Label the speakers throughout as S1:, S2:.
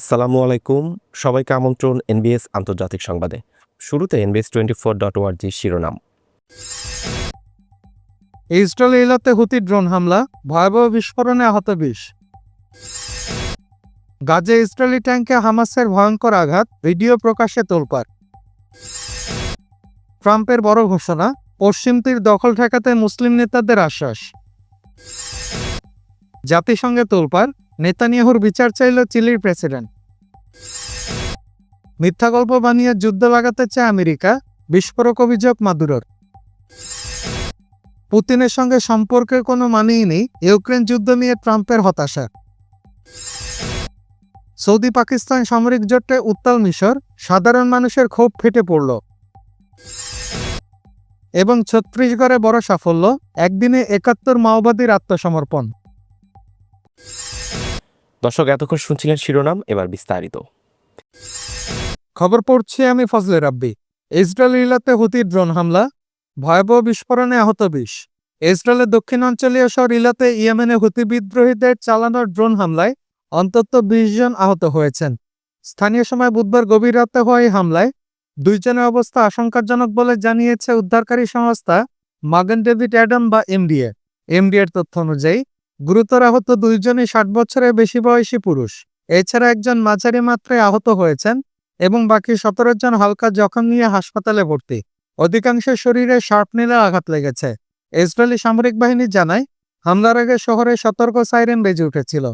S1: আসসালামু আলাইকুম সবাইকে আমন্ত্রণ এনবিএস আন্তর্জাতিক সংবাদে শুরুতে এনবিএস টোয়েন্টি ফোর ডট ওয়ার্জি শিরোনাম ইসরায়েল এলাতে হুতি ড্রোন হামলা ভয়াবহ বিস্ফোরণে আহত বিষ গাজে ইসরায়েলি ট্যাঙ্কে হামাসের ভয়ঙ্কর আঘাত ভিডিও প্রকাশে তোলপার ট্রাম্পের বড় ঘোষণা পশ্চিম তীর দখল ঠেকাতে মুসলিম নেতাদের আশ্বাস জাতিসংঘে তোলপার নেতানিয়াহুর বিচার চাইল চিলির প্রেসিডেন্ট মিথ্যা গল্প বানিয়ে যুদ্ধ লাগাতে চায় আমেরিকা বিস্ফোরক অভিযোগ মাদুরোর পুতিনের সঙ্গে সম্পর্কের কোনো মানেই নেই ইউক্রেন যুদ্ধ নিয়ে ট্রাম্পের হতাশা সৌদি পাকিস্তান সামরিক জোটে উত্তাল মিশর সাধারণ মানুষের ক্ষোভ ফেটে পড়ল এবং ছত্রিশগড়ে বড় সাফল্য একদিনে একাত্তর মাওবাদীর আত্মসমর্পণ
S2: দর্শক এতক্ষণ শুনছিলেন শিরোনাম এবার বিস্তারিত খবর পড়ছি আমি ফজলে রাব্বি ইসরায়েল ইলাতে হুতির ড্রোন হামলা ভয়াবহ বিস্ফোরণে আহত বিষ ইসরায়েলের দক্ষিণাঞ্চলীয় শহর ইলাতে ইয়েমেনে হুতি বিদ্রোহীদের চালানো ড্রোন হামলায় অন্তত বিশ জন আহত হয়েছেন স্থানীয় সময় বুধবার গভীর রাতে হওয়া এই হামলায় দুইজনের অবস্থা আশঙ্কাজনক বলে জানিয়েছে উদ্ধারকারী সংস্থা মাগেন ডেভিড অ্যাডাম বা এমডিএ এমডিএর তথ্য অনুযায়ী গুরুতর আহত দুইজনই ষাট বছরের বেশি বয়সী পুরুষ এছাড়া একজন মাঝারি মাত্রায় আহত হয়েছেন এবং বাকি সতেরো জন হালকা জখম নিয়ে হাসপাতালে ভর্তি অধিকাংশ শরীরে শার্পনেলের আঘাত লেগেছে ইসরায়েলি সামরিক বাহিনী জানায় হামলার আগে শহরে সতর্ক সাইরেন বেজে উঠেছিল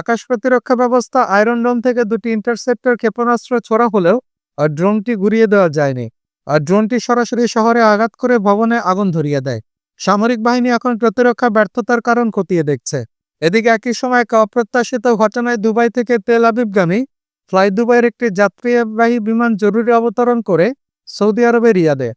S2: আকাশ প্রতিরক্ষা ব্যবস্থা আয়রন ডোম থেকে দুটি ইন্টারসেপ্টর ক্ষেপণাস্ত্র ছোড়া হলেও ড্রোনটি ঘুরিয়ে দেওয়া যায়নি আর ড্রোনটি সরাসরি শহরে আঘাত করে ভবনে আগুন ধরিয়ে দেয় সামরিক বাহিনী এখন প্রতিরক্ষা ব্যর্থতার কারণ খতিয়ে দেখছে এদিকে একই সময় এক অপ্রত্যাশিত ঘটনায় দুবাই থেকে তেল আবিবগামী ফ্লাই দুবাইয়ের একটি যাত্রীবাহী বিমান জরুরি অবতরণ করে সৌদি আরবের রিয়াদে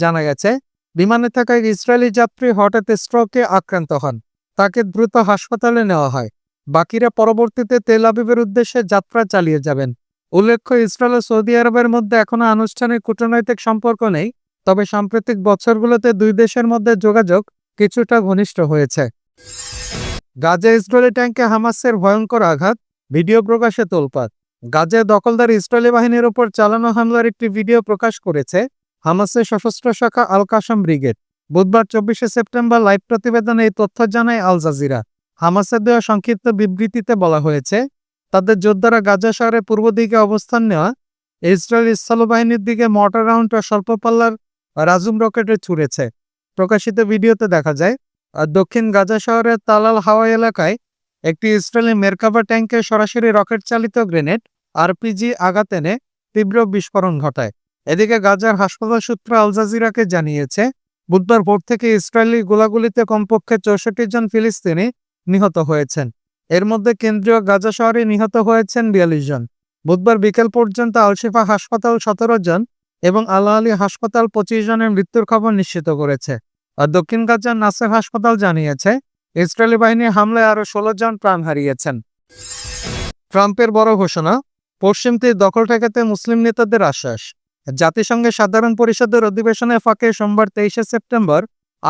S2: জানা গেছে বিমানে থাকা এক ইসরায়েলি যাত্রী হঠাৎ স্ট্রোকে আক্রান্ত হন তাকে দ্রুত হাসপাতালে নেওয়া হয় বাকিরা পরবর্তীতে তেল আবিবের উদ্দেশ্যে যাত্রা চালিয়ে যাবেন উল্লেখ্য ইসরায়েল ও সৌদি আরবের মধ্যে এখনও আনুষ্ঠানিক কূটনৈতিক সম্পর্ক নেই তবে সাম্প্রতিক বছরগুলোতে দুই দেশের মধ্যে যোগাযোগ কিছুটা ঘনিষ্ঠ হয়েছে গাজে ইসরায়েলি ট্যাঙ্কে হামাসের ভয়ঙ্কর আঘাত ভিডিও প্রকাশে তোলপাত গাজে দখলদার ইসরায়েলি বাহিনীর ওপর চালানো হামলার একটি ভিডিও প্রকাশ করেছে হামাসের সশস্ত্র শাখা আল কাসম ব্রিগেড বুধবার চব্বিশে সেপ্টেম্বর লাইভ প্রতিবেদনে এই তথ্য জানায় আল জাজিরা হামাসের দেওয়া সংক্ষিপ্ত বিবৃতিতে বলা হয়েছে তাদের যোদ্ধারা গাজা শহরের পূর্ব দিকে অবস্থান নেওয়া ইসরায়েল ইসলাম বাহিনীর দিকে মর্টার রাউন্ড ও স্বল্প পাল্লার রাজুম রকেটে ছুড়েছে প্রকাশিত ভিডিওতে দেখা যায় দক্ষিণ গাজা শহরের তালাল হাওয়া এলাকায় একটি ইসরায়েলি মেরকাবা ট্যাঙ্কে সরাসরি রকেট চালিত গ্রেনেড আরপিজি আঘাত এনে তীব্র বিস্ফোরণ ঘটায় এদিকে গাজার হাসপাতাল সূত্র আল জাজিরাকে জানিয়েছে বুধবার ভোর থেকে ইসরায়েলি গোলাগুলিতে কমপক্ষে চৌষট্টি জন ফিলিস্তিনি নিহত হয়েছেন এর মধ্যে কেন্দ্রীয় গাজা শহরে নিহত হয়েছেন বিয়াল্লিশ জন বুধবার বিকেল পর্যন্ত আলশিফা হাসপাতাল সতেরো জন এবং আল্লাহ আলী হাসপাতাল পঁচিশ জনের মৃত্যুর খবর নিশ্চিত করেছে আর দক্ষিণ গাজার নাসের হাসপাতাল জানিয়েছে ইসরায়েলি বাহিনীর হামলায় আরও ষোলো জন প্রাণ হারিয়েছেন ট্রাম্পের বড় ঘোষণা পশ্চিম তীর দখল ঠেকাতে মুসলিম নেতাদের আশ্বাস জাতিসংঘের সাধারণ পরিষদের অধিবেশনে ফাঁকে সোমবার তেইশে সেপ্টেম্বর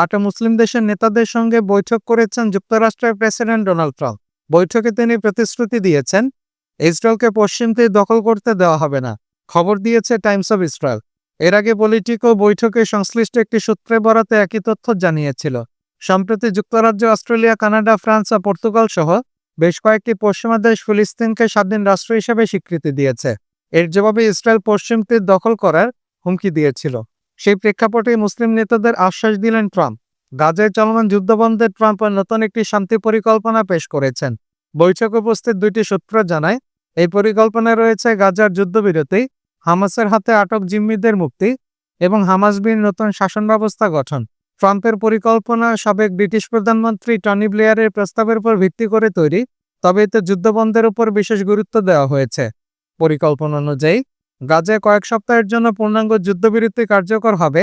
S2: আট মুসলিম দেশের নেতাদের সঙ্গে বৈঠক করেছেন যুক্তরাষ্ট্রের প্রেসিডেন্ট ডোনাল্ড ট্রাম্প বৈঠকে তিনি প্রতিশ্রুতি দিয়েছেন ইসরায়েলকে পশ্চিম তীর দখল করতে দেওয়া হবে না খবর দিয়েছে টাইমস অব ইসরায়েল এর আগে পলিটিকো বৈঠকে সংশ্লিষ্ট একটি সূত্রে বরাতে একই তথ্য জানিয়েছিল সম্প্রতি যুক্তরাজ্য অস্ট্রেলিয়া কানাডা ফ্রান্স ও পর্তুগাল সহ বেশ কয়েকটি পশ্চিমা দেশ ফিলিস্তিনকে স্বাধীন রাষ্ট্র হিসেবে স্বীকৃতি দিয়েছে এর জবাবে ইসরায়েল পশ্চিম তীর দখল করার হুমকি দিয়েছিল সেই প্রেক্ষাপটে মুসলিম নেতাদের আশ্বাস দিলেন ট্রাম্প গাজায় চলমান যুদ্ধবন্ধে ট্রাম্প নতুন একটি শান্তি পরিকল্পনা পেশ করেছেন বৈঠকে উপস্থিত দুইটি সূত্র জানায় এই পরিকল্পনায় রয়েছে গাজার যুদ্ধবিরতি হামাসের হাতে আটক জিম্মিদের মুক্তি এবং হামাসবিন নতুন শাসন ব্যবস্থা গঠন ট্রাম্পের পরিকল্পনা সাবেক ব্রিটিশ প্রধানমন্ত্রী টনি ব্লেয়ারের প্রস্তাবের উপর ভিত্তি করে তৈরি তবে এতে যুদ্ধবন্ধের উপর বিশেষ গুরুত্ব দেওয়া হয়েছে পরিকল্পনা অনুযায়ী গাজে কয়েক সপ্তাহের জন্য পূর্ণাঙ্গ যুদ্ধবিরতি কার্যকর হবে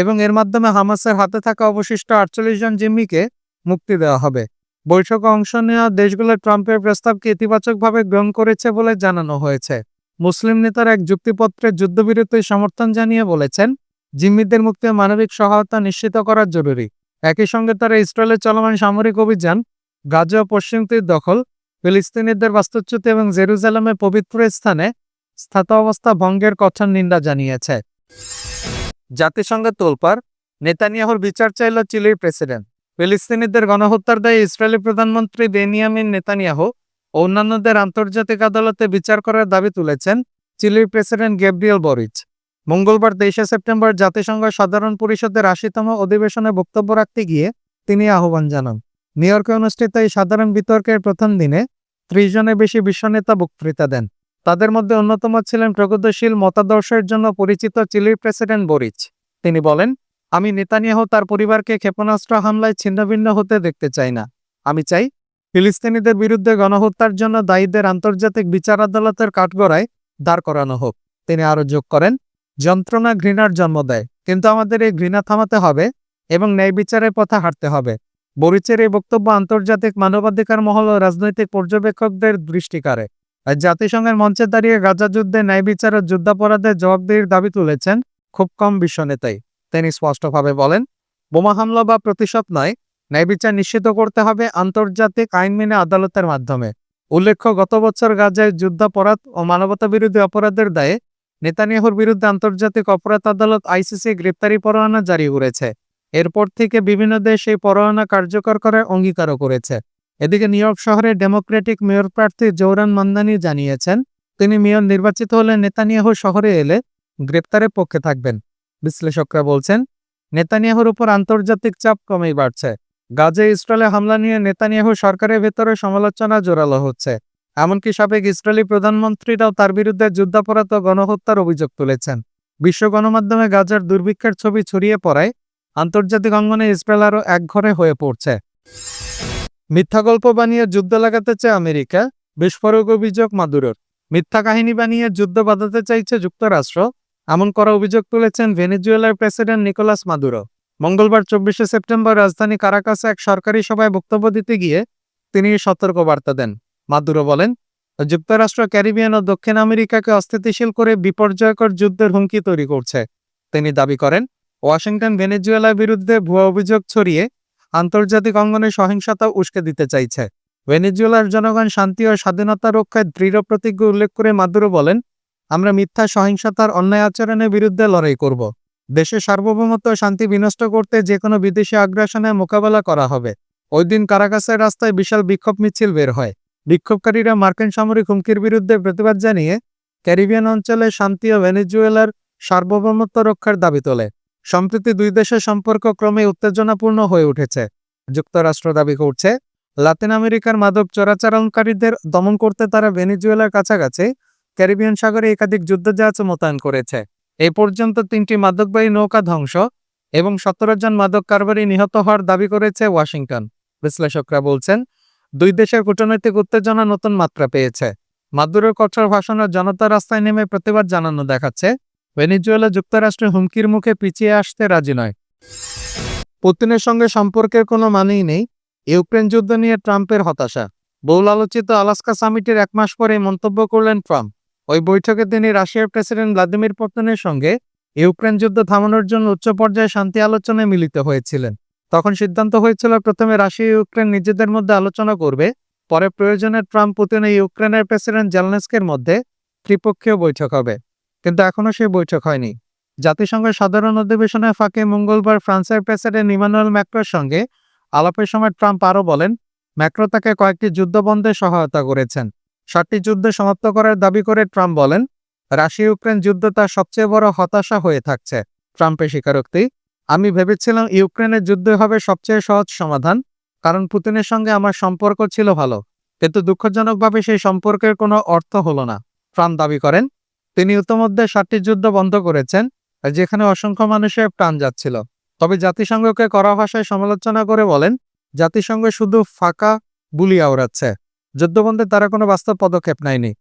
S2: এবং এর মাধ্যমে হামাসের হাতে থাকা অবশিষ্ট আটচল্লিশ জন জিম্মিকে মুক্তি দেওয়া হবে বৈঠকে অংশ নেওয়া দেশগুলো ট্রাম্পের প্রস্তাবকে ইতিবাচকভাবে গ্রহণ করেছে বলে জানানো হয়েছে মুসলিম নেতারা এক যুক্তিপত্রে যুদ্ধবিরতি সমর্থন জানিয়ে বলেছেন জিম্মিদের মুক্তি মানবিক সহায়তা নিশ্চিত করা জরুরি একই সঙ্গে তারা ইসরায়েলের চলমান সামরিক অভিযান গাজা পশ্চিম তীর দখল ফিলিস্তিনিদের বাস্তুচ্যুতি এবং জেরুজালামে পবিত্র স্থানে স্থাতাবস্থা ভঙ্গের কঠোর নিন্দা জানিয়েছে জাতিসংঘের তোলপার নেতানিয়াহুর বিচার চাইল চিলির প্রেসিডেন্ট ফিলিস্তিনিদের গণহত্যার দায়ে ইসরায়েলি প্রধানমন্ত্রী বেনিয়ামিন নেতানিয়াহু অন্যান্যদের আন্তর্জাতিক আদালতে বিচার করার দাবি তুলেছেন চিলির প্রেসিডেন্ট গ্যাব্রিয়েল বরিচ মঙ্গলবার তেইশে সেপ্টেম্বর জাতিসংঘ সাধারণ পরিষদের আশিতম অধিবেশনে বক্তব্য রাখতে গিয়ে তিনি আহ্বান জানান নিউ ইয়র্কে অনুষ্ঠিত এই সাধারণ বিতর্কের প্রথম দিনে ত্রিশ জনের বেশি বিশ্বনেতা বক্তৃতা দেন তাদের মধ্যে অন্যতম ছিলেন প্রগতিশীল মতাদর্শের জন্য পরিচিত চিলির প্রেসিডেন্ট বরিচ তিনি বলেন আমি নেতানিয়াহ তার পরিবারকে ক্ষেপণাস্ত্র হামলায় ছিন্নভিন্ন হতে দেখতে চাই না আমি চাই ফিলিস্তিনিদের বিরুদ্ধে গণহত্যার জন্য দায়ীদের আন্তর্জাতিক বিচার আদালতের কাঠগড়ায় দাঁড় করানো হোক তিনি আরও যোগ করেন যন্ত্রণা ঘৃণার জন্ম দেয় কিন্তু আমাদের এই ঘৃণা থামাতে হবে এবং ন্যায় বিচারের পথে হাঁটতে হবে বরিচের এই বক্তব্য আন্তর্জাতিক মানবাধিকার মহল ও রাজনৈতিক পর্যবেক্ষকদের দৃষ্টিকারে জাতিসংঘের মঞ্চে দাঁড়িয়ে গাজা যুদ্ধে ন্যায় বিচার ও যুদ্ধাপরাধের জবাবদিহির দাবি তুলেছেন খুব কম বিশ্ব নেতাই তিনি স্পষ্টভাবে বলেন বোমা হামলা বা প্রতিশোধ নয় ন্যায়বিচার নিশ্চিত করতে হবে আন্তর্জাতিক আইন মেনে আদালতের মাধ্যমে উল্লেখ্য গত বছর গাজায় যুদ্ধাপরাধ ও মানবতা বিরোধী অপরাধের দায়ে নেতানিয়াহুর বিরুদ্ধে আন্তর্জাতিক অপরাধ আদালত আইসিসি গ্রেপ্তারি পরোয়ানা জারি করেছে এরপর থেকে বিভিন্ন দেশ এই পরোয়ানা কার্যকর করার অঙ্গীকারও করেছে এদিকে নিউ ইয়র্ক শহরে ডেমোক্রেটিক মেয়র প্রার্থী জৌরান মান্দানি জানিয়েছেন তিনি মেয়র নির্বাচিত হলে নেতানিয়াহু শহরে এলে গ্রেপ্তারের পক্ষে থাকবেন বিশ্লেষকরা বলছেন নেতানিয়াহুর উপর আন্তর্জাতিক চাপ ক্রমেই বাড়ছে গাজে ইসরায়েলে হামলা নিয়ে নেতানিয়াহু সরকারের ভেতরে সমালোচনা জোরালো হচ্ছে এমনকি সাবেক ইসরায়েলি প্রধানমন্ত্রীরাও তার বিরুদ্ধে যুদ্ধাপরাধ ও গণহত্যার অভিযোগ তুলেছেন বিশ্ব গণমাধ্যমে গাজার দুর্ভিক্ষের ছবি ছড়িয়ে পড়ায় আন্তর্জাতিক অঙ্গনে ইসরায়েল আরও একঘরে হয়ে পড়ছে মিথ্যা গল্প বানিয়ে যুদ্ধ লাগাতে চায় আমেরিকা বিস্ফোরক অভিযোগ মাদুরোর মিথ্যা কাহিনী বানিয়ে যুদ্ধ বাঁধাতে চাইছে যুক্তরাষ্ট্র এমন করা অভিযোগ তুলেছেন ভেনেজুয়েলার প্রেসিডেন্ট নিকোলাস মাদুরো মঙ্গলবার চব্বিশে সেপ্টেম্বর রাজধানী কারাকাসে এক সরকারি সভায় বক্তব্য দিতে গিয়ে তিনি সতর্ক বার্তা দেন মাদুরো বলেন যুক্তরাষ্ট্র ক্যারিবিয়ান ও দক্ষিণ আমেরিকাকে অস্থিতিশীল করে বিপর্যয়কর যুদ্ধের হুমকি তৈরি করছে তিনি দাবি করেন ওয়াশিংটন ভেনেজুয়েলার বিরুদ্ধে ভুয়া অভিযোগ ছড়িয়ে আন্তর্জাতিক অঙ্গনে সহিংসতা উস্কে দিতে চাইছে ভেনেজুয়েলার জনগণ শান্তি ও স্বাধীনতা রক্ষায় দৃঢ় প্রতিজ্ঞ উল্লেখ করে মাদুরো বলেন আমরা মিথ্যা সহিংসতার অন্যায় আচরণের বিরুদ্ধে লড়াই করব দেশের সার্বভৌমত্ব শান্তি বিনষ্ট করতে যে কোনো বিদেশি আগ্রাসনের মোকাবেলা করা হবে ওই দিন কারাকাসের রাস্তায় বিশাল বিক্ষোভ মিছিল বের হয় বিক্ষোভকারীরা মার্কিন সামরিক হুমকির বিরুদ্ধে প্রতিবাদ জানিয়ে ক্যারিবিয়ান অঞ্চলে শান্তি ও ভেনেজুয়েলার সার্বভৌমত্ব রক্ষার দাবি তোলে সম্প্রতি দুই দেশের সম্পর্ক ক্রমে উত্তেজনাপূর্ণ হয়ে উঠেছে যুক্তরাষ্ট্র দাবি করছে লাতিন আমেরিকার মাদক চোরাচারণকারীদের দমন করতে তারা ভেনেজুয়েলার কাছাকাছি ক্যারিবিয়ান সাগরে একাধিক যুদ্ধজাহাজ মোতায়েন করেছে এ পর্যন্ত তিনটি মাদকবাহী নৌকা ধ্বংস এবং সতেরো জন মাদক কারবারি নিহত হওয়ার দাবি করেছে ওয়াশিংটন বিশ্লেষকরা বলছেন দুই দেশের কূটনৈতিক উত্তেজনা নতুন মাত্রা পেয়েছে মাদুরের কঠোর ভাষণের জনতা রাস্তায় নেমে প্রতিবাদ জানানো দেখাচ্ছে ভেনিজুয়েলা যুক্তরাষ্ট্রের হুমকির মুখে পিছিয়ে আসতে রাজি নয় পুতিনের সঙ্গে সম্পর্কের কোনো মানেই নেই ইউক্রেন যুদ্ধ নিয়ে ট্রাম্পের হতাশা বহুল আলোচিত আলাস্কা সামিটের এক মাস পরে মন্তব্য করলেন ট্রাম্প ওই বৈঠকে তিনি রাশিয়ার প্রেসিডেন্ট ভ্লাদিমির পুতিনের সঙ্গে ইউক্রেন যুদ্ধ থামানোর জন্য উচ্চ পর্যায়ে শান্তি আলোচনায় মিলিত হয়েছিলেন তখন সিদ্ধান্ত হয়েছিল প্রথমে রাশিয়া ইউক্রেন নিজেদের মধ্যে আলোচনা করবে পরে প্রয়োজনে ট্রাম্প পুতিন ইউক্রেনের প্রেসিডেন্ট জেলনেস্কের মধ্যে ত্রিপক্ষীয় বৈঠক হবে কিন্তু এখনও সেই বৈঠক হয়নি জাতিসংঘের সাধারণ অধিবেশনের ফাঁকে মঙ্গলবার ফ্রান্সের প্রেসিডেন্ট ইমানুয়েল ম্যাক্রোর সঙ্গে আলাপের সময় ট্রাম্প আরও বলেন ম্যাক্রো তাকে কয়েকটি যুদ্ধবন্ধে সহায়তা করেছেন সাতটি যুদ্ধ সমাপ্ত করার দাবি করে ট্রাম্প বলেন রাশিয়া ইউক্রেন যুদ্ধ তার সবচেয়ে বড় হতাশা হয়ে থাকছে ট্রাম্পের স্বীকারোক্তি আমি ভেবেছিলাম ইউক্রেনের যুদ্ধ হবে সবচেয়ে সহজ সমাধান কারণ পুতিনের সঙ্গে আমার সম্পর্ক ছিল ভালো কিন্তু দুঃখজনকভাবে সেই সম্পর্কের কোনো অর্থ হলো না ট্রাম্প দাবি করেন তিনি ইতোমধ্যে সাতটি যুদ্ধ বন্ধ করেছেন যেখানে অসংখ্য মানুষের প্রাণ যাচ্ছিল তবে জাতিসংঘকে করা ভাষায় সমালোচনা করে বলেন জাতিসংঘ শুধু ফাঁকা বুলি আওড়াচ্ছে যুদ্ধবন্ধে তারা কোনো বাস্তব পদক্ষেপ নেয়নি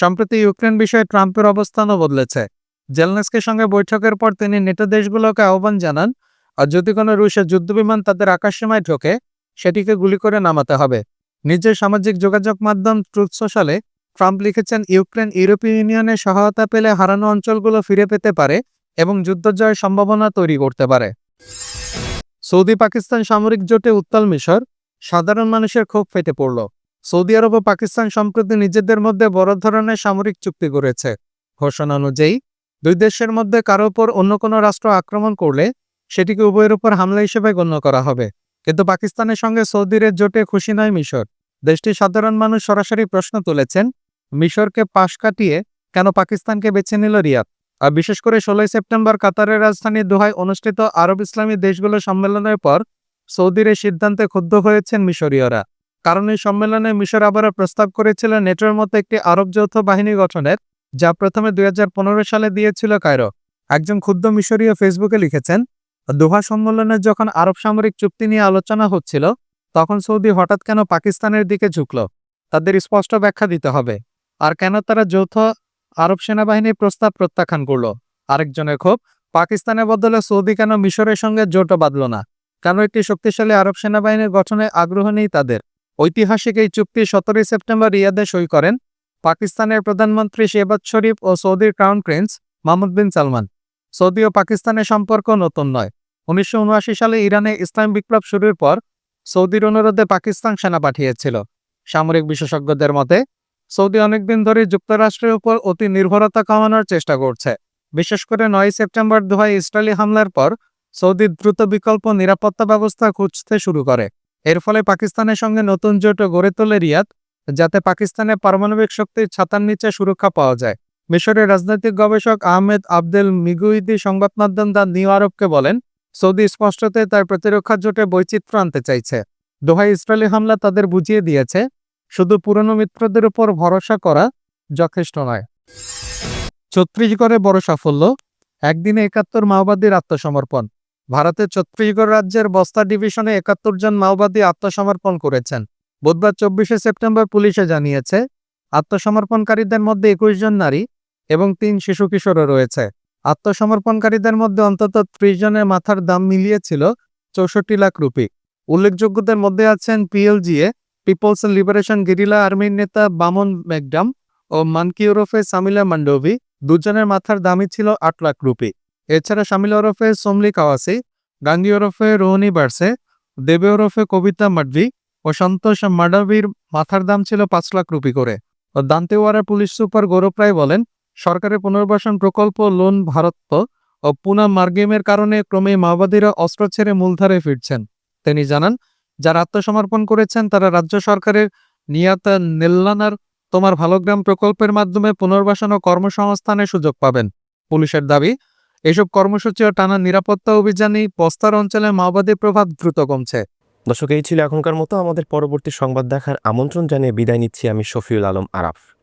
S2: সম্প্রতি ইউক্রেন বিষয়ে ট্রাম্পের অবস্থানও বদলেছে জেলনেসকের সঙ্গে বৈঠকের পর তিনি নেটো দেশগুলোকে আহ্বান জানান আর যদি কোনো রুশের যুদ্ধবিমান তাদের আকাশসীমায় ঢোকে সেটিকে গুলি করে নামাতে হবে নিজের সামাজিক যোগাযোগ মাধ্যম ট্রুথ সোশ্যালে ট্রাম্প লিখেছেন ইউক্রেন ইউরোপীয় ইউনিয়নের সহায়তা পেলে হারানো অঞ্চলগুলো ফিরে পেতে পারে এবং যুদ্ধজয়ের সম্ভাবনা তৈরি করতে পারে সৌদি পাকিস্তান সামরিক জোটে উত্তাল মিশর সাধারণ মানুষের ক্ষোভ ফেটে পড়ল সৌদি আরব ও পাকিস্তান সম্প্রতি নিজেদের মধ্যে বড় ধরনের সামরিক চুক্তি করেছে ঘোষণা অনুযায়ী দুই দেশের মধ্যে কারো ওপর অন্য কোনো রাষ্ট্র আক্রমণ করলে সেটিকে উভয়ের উপর হামলা হিসেবে গণ্য করা হবে কিন্তু পাকিস্তানের সঙ্গে সৌদির জোটে খুশি নয় মিশর দেশটির সাধারণ মানুষ সরাসরি প্রশ্ন তুলেছেন মিশরকে পাশ কাটিয়ে কেন পাকিস্তানকে বেছে নিল রিয়াদ আর বিশেষ করে ষোলোই সেপ্টেম্বর কাতারের রাজধানী দোহায় অনুষ্ঠিত আরব ইসলামী দেশগুলো সম্মেলনের পর সৌদির সিদ্ধান্তে ক্ষুব্ধ হয়েছেন মিশরীয়রা কারণ এই সম্মেলনে মিশর আবারও প্রস্তাব করেছিলেন নেটোর মতো একটি আরব যৌথ বাহিনী গঠনের যা প্রথমে দুই সালে দিয়েছিল কায়রো একজন ক্ষুদ্র মিশরীয় ফেসবুকে লিখেছেন দোহা সম্মেলনে যখন আরব সামরিক চুক্তি নিয়ে আলোচনা হচ্ছিল তখন সৌদি হঠাৎ কেন পাকিস্তানের দিকে ঝুঁকল তাদের স্পষ্ট ব্যাখ্যা দিতে হবে আর কেন তারা যৌথ আরব সেনাবাহিনীর প্রস্তাব প্রত্যাখ্যান করল আরেকজনের ক্ষোভ পাকিস্তানের বদলে সৌদি কেন মিশরের সঙ্গে জোটও বাঁধল না কেন একটি শক্তিশালী আরব সেনাবাহিনীর গঠনে আগ্রহ নেই তাদের ঐতিহাসিক এই চুক্তি সতেরোই সেপ্টেম্বর রিয়াদে সই করেন পাকিস্তানের প্রধানমন্ত্রী শেবাদ শরীফ ও সৌদির crown prince Mohammed bin Salman Saudi ও পাকিস্তানের সম্পর্ক নতুন নয় উনিশশো সালে ইরানে ইসলাম বিপ্লব শুরুর পর সৌদির অনুরোধে পাকিস্তান সেনা পাঠিয়েছিল সামরিক বিশেষজ্ঞদের মতে সৌদি অনেকদিন ধরে যুক্তরাষ্ট্রের উপর অতি নির্ভরতা কমানোর চেষ্টা করছে বিশেষ করে নয় সেপ্টেম্বর দুহায় ইসরায়েলি হামলার পর সৌদি দ্রুত বিকল্প নিরাপত্তা ব্যবস্থা খুঁজতে শুরু করে এর ফলে পাকিস্তানের সঙ্গে নতুন জোট গড়ে তোলে রিয়াদ যাতে পাকিস্তানের পারমাণবিক শক্তির ছাতার নিচে সুরক্ষা পাওয়া যায় মিশরের রাজনৈতিক গবেষক আহমেদ আব্দেল মিগুইদি সংবাদ মাধ্যম দ্য নিউ আরবকে বলেন সৌদি স্পষ্টতে তার প্রতিরক্ষা জোটে বৈচিত্র্য আনতে চাইছে দোহাই ইসরায়েলি হামলা তাদের বুঝিয়ে দিয়েছে শুধু পুরনো মিত্রদের উপর ভরসা করা যথেষ্ট নয় ছত্রিশগড়ে বড় সাফল্য একদিনে একাত্তর মাওবাদীর আত্মসমর্পণ ভারতের ছত্তিশগড় রাজ্যের বস্তা ডিভিশনে একাত্তর জন মাওবাদী আত্মসমর্পণ করেছেন বুধবার চব্বিশে সেপ্টেম্বর পুলিশে জানিয়েছে আত্মসমর্পণকারীদের মধ্যে একুশ জন নারী এবং তিন শিশু কিশোরও রয়েছে আত্মসমর্পণকারীদের মধ্যে অন্তত ত্রিশ জনের মাথার দাম মিলিয়েছিল চৌষট্টি লাখ রুপি উল্লেখযোগ্যদের মধ্যে আছেন পিএলজিএ পিপলস লিবারেশন গেরিলা আর্মির নেতা বামন ম্যাকডাম ও মানকি ওরফে সামিলা মান্ডোভি দুজনের মাথার দামই ছিল আট লাখ রুপি এছাড়া শামিল ওরফে সোমলি কাওয়াসি গাঙ্গি ওরফে রোহনি বার্সে দেবে ওরফে কবিতা মাডভি ও সন্তোষ মাডাভির মাথার দাম ছিল পাঁচ লাখ রুপি করে ও দান্তেওয়ারা পুলিশ সুপার গৌরব রায় বলেন সরকারের পুনর্বাসন প্রকল্প লোন ভারত ও পুনা মার্গেমের কারণে ক্রমে মাওবাদীরা অস্ত্র ছেড়ে মূলধারে ফিরছেন তিনি জানান যারা আত্মসমর্পণ করেছেন তারা রাজ্য সরকারের নিয়াত নেল্লানার তোমার ভালোগ্রাম প্রকল্পের মাধ্যমে পুনর্বাসন ও কর্মসংস্থানের সুযোগ পাবেন পুলিশের দাবি এসব কর্মসূচি ও টানা নিরাপত্তা অভিযানে বস্তার অঞ্চলে মাওবাদী প্রভাব দ্রুত কমছে দর্শক এই ছিল এখনকার মতো আমাদের পরবর্তী সংবাদ দেখার আমন্ত্রণ জানিয়ে বিদায় নিচ্ছি আমি শফিউল আলম আরাফ